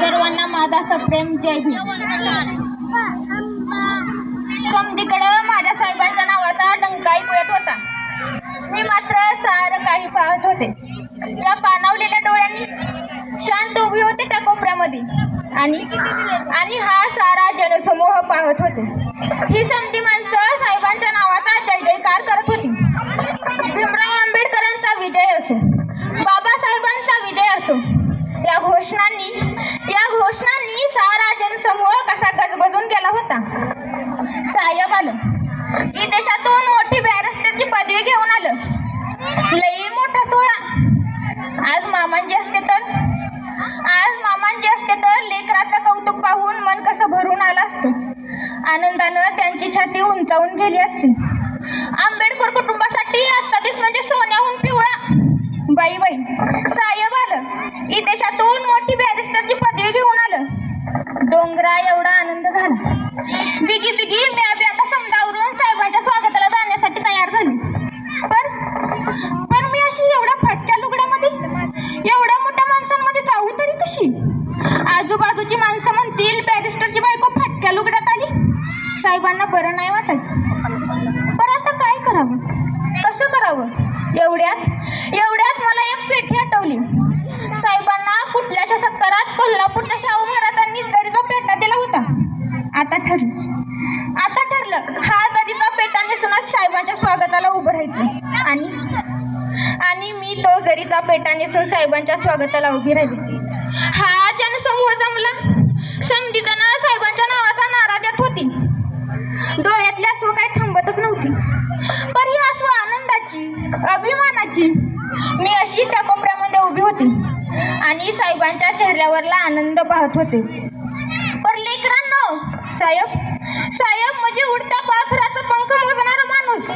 सर्वांना माझा सप्रेम जय भीम. समधीकडं माझ्या साहेबांच्या नावाचा डंका ऐकू होता. मी मात्र सारं काही पाहत होते. या पानावलेल्या डोळ्यांनी शांत उभी होते त्या कोपऱ्यामध्ये. आणि आणि हा सारा जनसमूह पाहत होते. ही समधी माणसं साहेबांच्या नावाचा जय जयकार करत होती. भीमराव आंबेडकर कुटुंबासाठी आजचा दिवस म्हणजे सोन्याहून पिवळा. बाई बाई साहेब आलं. ही देशातून मोठी बॅरिस्टरची पदवी घेऊन आलं. डोंगरा एवढा आनंद झाला. बिगी बिगी मी आबी आता समजावरून साहेबांच्या स्वागताला जाण्यासाठी तयार झाली. पर पर मी अशी एवढ्या फटक्या लुगड्यामध्ये एवढ्या मोठ्या माणसांमध्ये जाऊ तरी कशी? आजूबाजूची माणसं साहेबांना बरं नाही वाटायचं. पण आता काय करावं? कसं करावं? एवढ्यात एवढ्यात मला एक पेठी आठवली. साहेबांना कुठल्याशा सत्कारात कोल्हापूरच्या शाहू महाराजांनी जरीचा पेटा दिला होता. आता ठरलं. आता ठरलं. हा जरीचा पेटा नेसूनच साहेबांच्या स्वागताला उभं राहायचं. आणि आणि मी तो जरीचा पेटा नेसून साहेबांच्या स्वागताला उभी राहिली. हा चेहऱ्यावरला आनंद पाहत होते. पर लेकरांनो साहेब साहेब म्हणजे उडत्या पाखराचं पंख मोजणारा माणूस.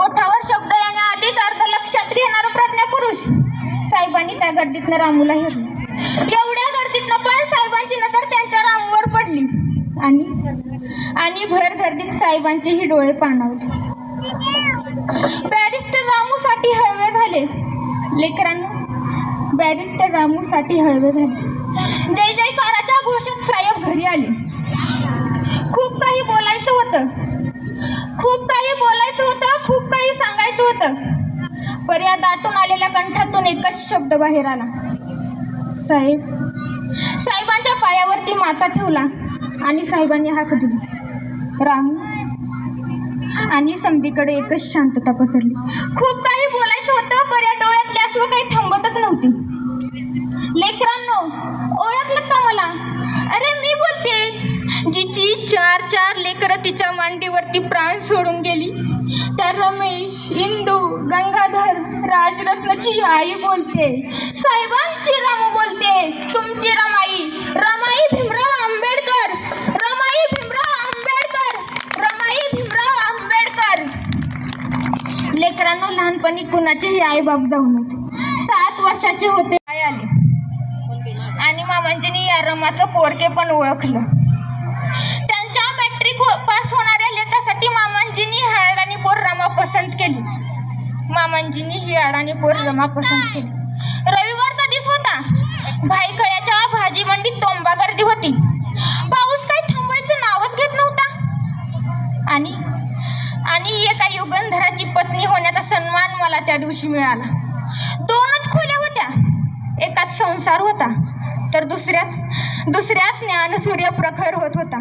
ओठावर शब्द येण्याआधीच अर्थ लक्षात घेणारा प्रज्ञा पुरुष. साहेबांनी त्या गर्दीतनं रामूला हेरलं. एवढ्या गर्दीतनं पण साहेबांची नजर त्यांच्या रामूवर पडली. आणि आणि भर गर्दीत साहेबांचेही डोळे पाणावले. बॅरिस्टर रामूसाठी हळवे झाले. लेकरांनो बॅरिस्टर रामूसाठी हळवे झाले. जय जयकाराच्या घोषित साहेब घरी आले. खूप काही बोलायचं होतं. खूप काही बोलायचं होतं खूप काही सांगायचं होतं. पर या दाटून आलेल्या कंठातून एकच शब्द बाहेर आला. साहेब साहेबांच्या पायावरती माता ठेवला आणि साहेबांनी हाक दिली. राम आणि समधीकडे एकच शांतता पसरली. खूप काही बोलायचं होतं पर या डोळ्यातली असू काही थांबतच नव्हती. लेकरांनो जिची चार चार लेकरं तिच्या मांडीवरती प्राण सोडून गेली. त्या रमेश इंदू गंगाधर राजरत्नची आई बोलते साहेबांची राम बोलते तुमची रमाई रमाई भीमराव आंबेडकर रमाई भीमराव आंबेडकर रमाई भीमराव आंबेडकर. लेकरांनो लहानपणी कुणाचेही आई बाप जाऊ नव्हते. सात वर्षाचे होते आई आले. आणि मामांजीनी या रमाचं पोरके पण ओळखलं. मंजिनी ही अडाणी पोर जमा पसंत केली. रविवारचा दिवस होता. भाईखळ्याच्या भाजी मंडीत तोंबा गर्दी होती. पाऊस काय थांबायचं नावच घेत नव्हता. आणि आणि एका युगंधराची पत्नी होण्याचा सन्मान मला त्या दिवशी मिळाला. दोनच खोल्या होत्या. एकात संसार होता तर दुसऱ्यात दुसऱ्यात ज्ञान सूर्य प्रखर होत होता.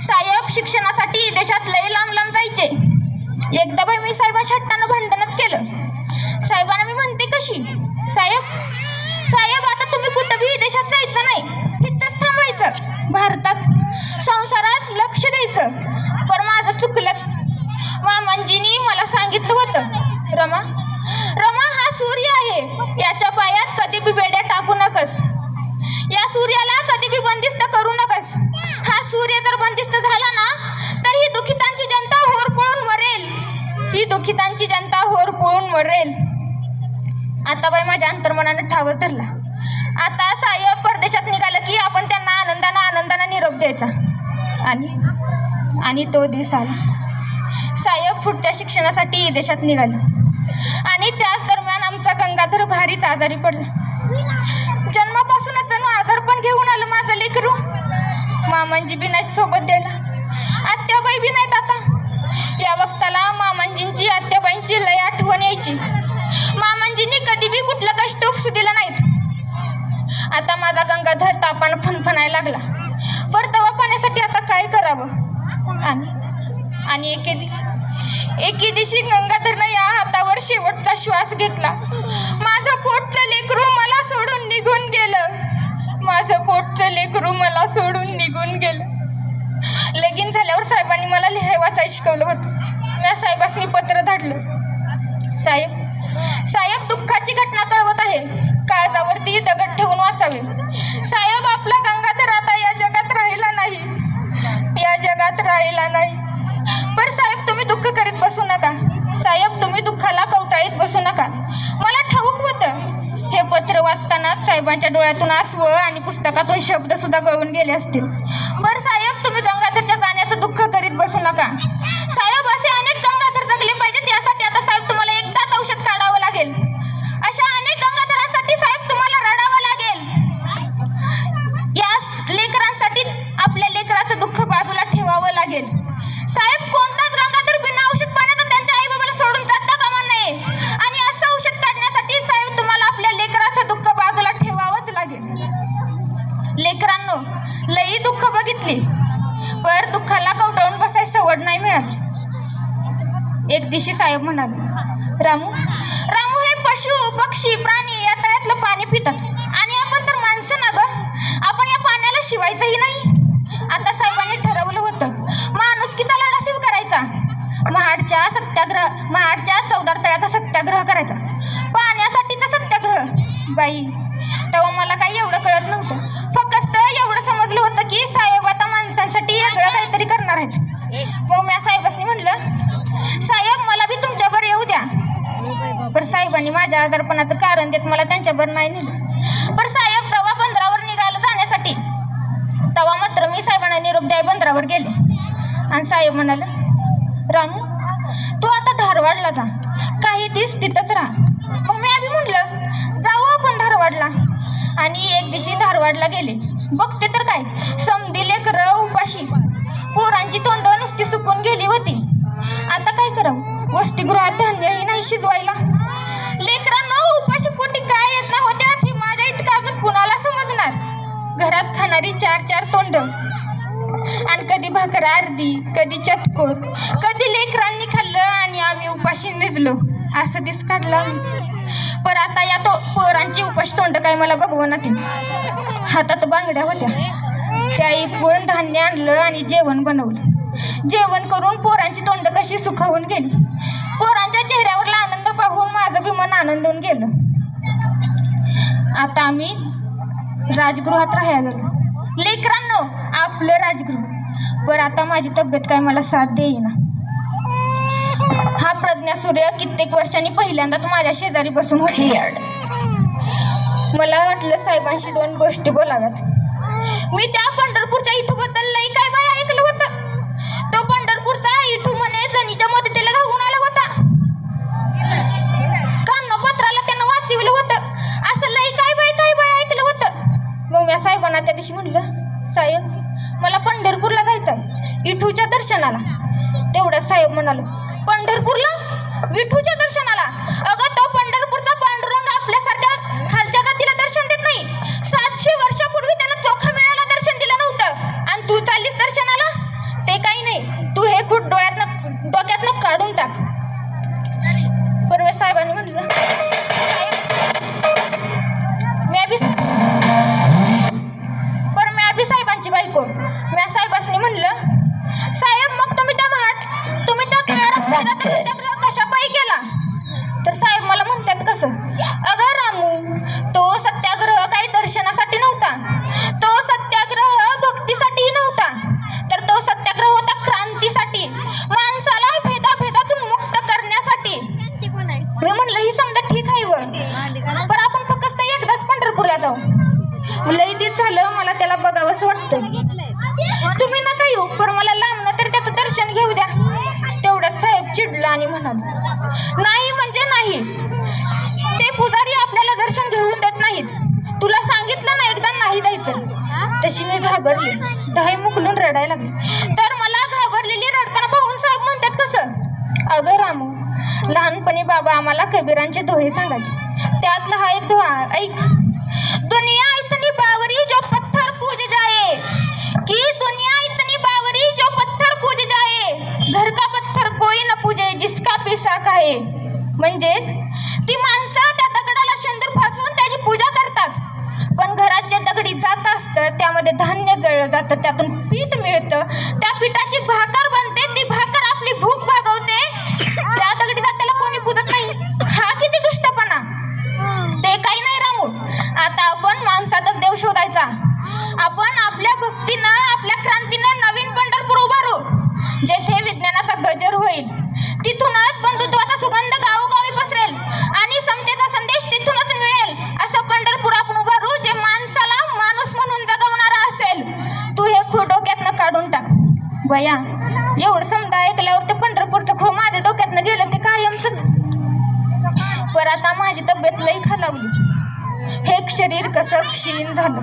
साहेब शिक्षणासाठी देशात लय लांब लांब जायचे. एकदा बाई मी साहेबा हट्टानं भांडणच केलं. साहेबांना मी म्हणते कशी? साहेब साहेब आता तुम्ही कुठंही देशात जायचं नाही. इथंच थांबायचं. भारतात संसारात लक्ष द्यायचं. पण माझं चुकलंच. मामांजीनी मला सांगितलं होतं. रमा रमा हा सूर्य आहे. याच्या पाया शांताबाई माझ्या अंतर्मनानं ठावर धरला. आता साय परदेशात निघालं की आपण त्यांना आनंदानं आनंदानं निरोप द्यायचा. आणि आणि तो दिस आला. सायब पुढच्या शिक्षणासाठी देशात निघाला. आणि त्याच दरम्यान आमचा गंगाधर भारीच आजारी पडला. जन्मापासूनच जणू आधार पण घेऊन आलं माझं लेकरू. मामांजी बी नाही सोबत द्यायला. आत्याबाई बी नाहीत आता. या वक्ताला मामांजींची आत्याबाईंची लय आठवण यायची. आता माझा गंगाधर तापानं फणफणायला लागला. पर पाण्यासाठी आता काय करावं? आणि आणि एके दिवशी एके दिवशी गंगाधरनं या हातावर शेवटचा श्वास घेतला. माझं पोटचं लेकरू मला सोडून निघून गेलं. माझं पोटचं लेकरू मला सोडून निघून गेलं. लगीन झाल्यावर साहेबांनी मला लिहाय वाचाय शिकवलं होतं. मी साहेबांनी पत्र धाडलं. साहेब साहेब दुःखाची घटना कळवत आहे. काळजावरती दगड ठेवून वाचावे. साहेब आपला गंगाधर आता या जगात राहिला नाही. या जगात राहिला नाही. पर साहेब तुम्ही दुःख करीत बसू नका. साहेब तुम्ही दुःखाला कवटाळीत बसू नका. मला ठाऊक होतं. हे पत्र वाचताना साहेबांच्या डोळ्यातून आसव आणि पुस्तकातून शब्द सुद्धा गळून गेले असतील. बरं साहेब तुम्ही गंगाधरच्या जाण्याचं दुःख करीत बसू नका. बाई तेव्हा मला काही एवढं कळत नव्हतं. फक्त एवढं समजलं होतं की साहेब आता माणसांसाठी वेगळं काहीतरी करणार आहेत. मग मी साहेबांनी म्हणलं साहेब मला बी तुमच्यावर येऊ द्या. पर साहेबांनी माझ्या आजारपणाचं कारण देत मला त्यांच्यावर नाही नेलं. पर साहेब जेव्हा बंदरावर निघालं जाण्यासाठी. तेव्हा मात्र मी साहेबांना निरोप द्याय बंदरावर गेले. आणि साहेब म्हणाले रामू तू आता धारवाडला जा. काही दिस तिथंच राहा. मग मी आम्ही धारवाडला. आणि एक दिवशी धारवाडला गेले. बघते तर काय? समधी लेकरं उपाशी. पोरांची तोंड नुसती सुकून गेली होती. आता काय करावं? वसतिगृहात धान्यही नाही शिजवायला. लेकरांना उपाशी पोटी काय येत ना होत्या ती माझ्या इतकं अजून कुणाला समजणार? घरात खाणारी चार चार तोंड. आणि कधी भाकर अर्धी कधी चतकोर कधी लेकरांनी आम्ही निजलो. असं दिस काढलं पर आता या तो पोरांची उपाशी तोंड काय मला बघवणार ती. हातात बांगड्या होत्या. त्या इकून धान्य आणलं आणि जेवण बनवलं. जेवण करून पोरांची तोंड कशी सुखावून गेली. पोरांच्या चेहऱ्यावरला आनंद पाहून माझं बी मन आनंदून गेलं. आता आम्ही राजगृहात राहायला गेलो. लेकरांनो आपलं राजगृह. पर आता माझी तब्येत काय मला साथ देईना. हा प्रज्ञा सूर्य कित्येक वर्षांनी पहिल्यांदाच माझ्या शेजारी बसून होती. मला वाटलं साहेबांशी दोन गोष्टी बोलाव्यात. मी त्या पंढरपूरच्या इठूबद्दल लई काय बाय ऐकलं होतं. तो पंढरपूरचा इठू म्हणे जनीच्या मदतीला धावून आला होता. कान्नपत्राला त्यानं वाचवलं होतं. असं लई काय बाय काय बाय ऐकलं होतं. मग मी साहेबांना त्या दिवशी म्हणलं साहेब मला पंढरपूरला जायचं आहे इठूच्या दर्शनाला. तेवढ्या साहेब म्हणालो पंढरपूरला? विठूच्या दर्शनाला? अगं तो साहेब आणि म्हणाला नाही म्हणजे नाही. ते पुजारी आपल्याला दर्शन घेऊन देत नाहीत. तुला सांगितलं ना एकदा नाही जायचं. तशी मी घाबरली. दहाई मुकलून रडायला लागली. तर मला घाबरलेली रडताना पाहून साहेब म्हणतात कसं? अगं रामू लहानपणी बाबा आम्हाला कबीरांचे दोहे सांगायचे. त्यातला हा एक दोहा ऐक. दोन्ही जिसका साख आहे. म्हणजेच ती माणसं त्या दगडाला शेंदूर फासून त्याची पूजा करतात. पण घरात जे दगडी जात असतं त्यामध्ये धान्य जळलं जातं त्यातून पीठ मिळतं. त्या पिठाची भाकर बनते ती भाकर आपली भूक भागवते. त्या दगडी जात्याला कोणी पूजत नाही. हा किती दुष्टपणा. ते काही नाही रामू. आता आपण माणसातच देव शोधायचा. आपण हे शरीर कसं क्षीण झालं?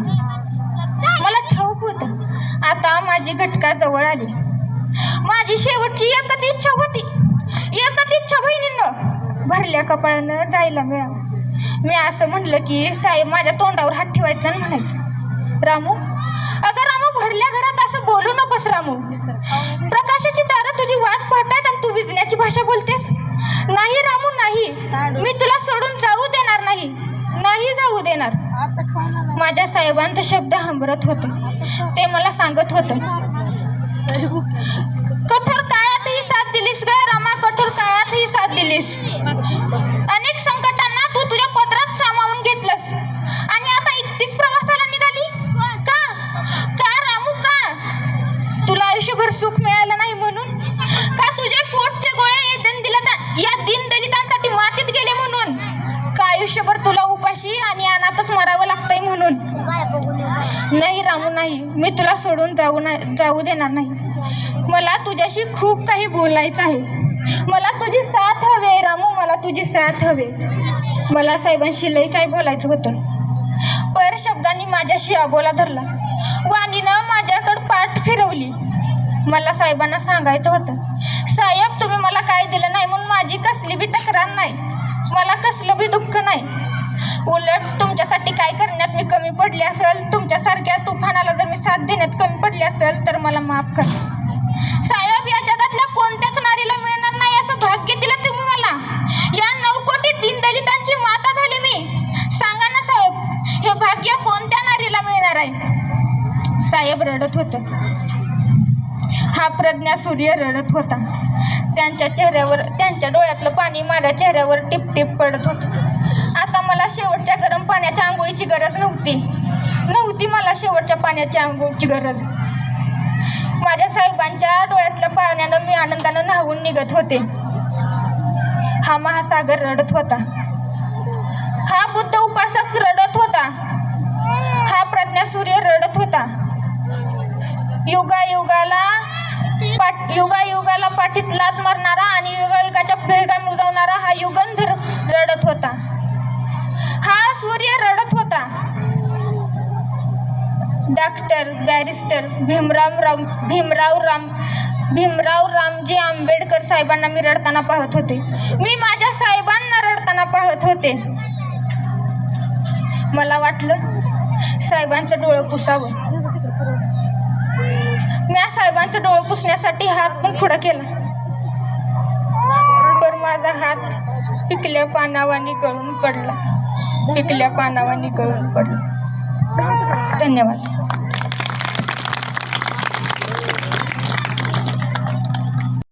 मला ठाऊक होतं. आता माझी घटका जवळ आली. माझी शेवटची एकच इच्छा होती. एकच इच्छा बहिणीनं भरल्या कपाळानं जायला मिळावं. मी असं म्हणलं की साहेब माझ्या तोंडावर हात ठेवायचा आणि म्हणायचं. रामू अगं रामू भरल्या घरात असं बोलू नकोस रामू. प्रकाशाची दारं तुझी वाट पाहतायत आणि तू विजण्याची भाषा बोलतेस. नाही रामू नाही. मी तुला सोडून जाऊ देणार नाही. नाही जाऊ देणार. माझ्या साहेबांचं शब्द हंबरत होतं. ते मला सांगत होतं. कठोर काळातही साथ दिलीस ग रामा. कठोर काळातही साथ दिलीस. अनेक संकटांना मी तुला सोडून जाऊ ना जाऊ देणार नाही. मला तुझ्याशी खूप काही बोलायचं आहे. मला तुझी साथ हवी आहे रामू मला तुझी साथ हवी मला साहेबांशी लई काय बोलायचं होतं. पर शब्दांनी माझ्याशी अबोला धरला. वाणीनं माझ्याकडं पाठ फिरवली. मला साहेबांना सांगायचं होतं. साहेब तुम्ही मला काय दिलं नाही म्हणून माझी कसली बी तक्रार नाही. मला कसलं बी दुःख नाही. उलट तुमच्यासाठी काय करण्यात मी कमी पडले असेल? तुमच्यासारख्या तुफानाला जर मी साथ देण्यात कमी पडले असेल तर मला माफ करा. साहेब या जगातल्या कोणत्याच नारीला मिळणार नाही असं भाग्य दिलं तुम्ही मला. या नऊ कोटी दीनदलितांची माता झाली मी. सांगा ना साहेब हे भाग्य कोणत्या नारीला मिळणार आहे? साहेब रडत होतं. हा प्रज्ञा सूर्य रडत होता. त्यांच्या चेहऱ्यावर त्यांच्या डोळ्यातलं पाणी माझ्या चेहऱ्यावर टिपटिप पडत होतं. मला शेवटच्या गरम पाण्याच्या आंघोळीची गरज नव्हती. नव्हती मला शेवटच्या पाण्याच्या आंघोळीची गरज. माझ्या साहेबांच्या डोळ्यातल्या पाण्यानं मी आनंदानं न्हावून निघत होते. हा महासागर रडत होता. हा डॉक्टर बॅरिस्टर भीमराव राम भीमराव राम भीमराव रामजी आंबेडकर साहेबांना मी रडताना पाहत होते. मी माझ्या साहेबांना रडताना पाहत होते. मला वाटलं साहेबांचं डोळं पुसावं. मी साहेबांचं डोळं पुसण्यासाठी हात पण पुढं केला. पण माझा हात पिकल्या पानावानी गळून पडला. पिकल्या पानावानी गळून पडला. धन्यवाद.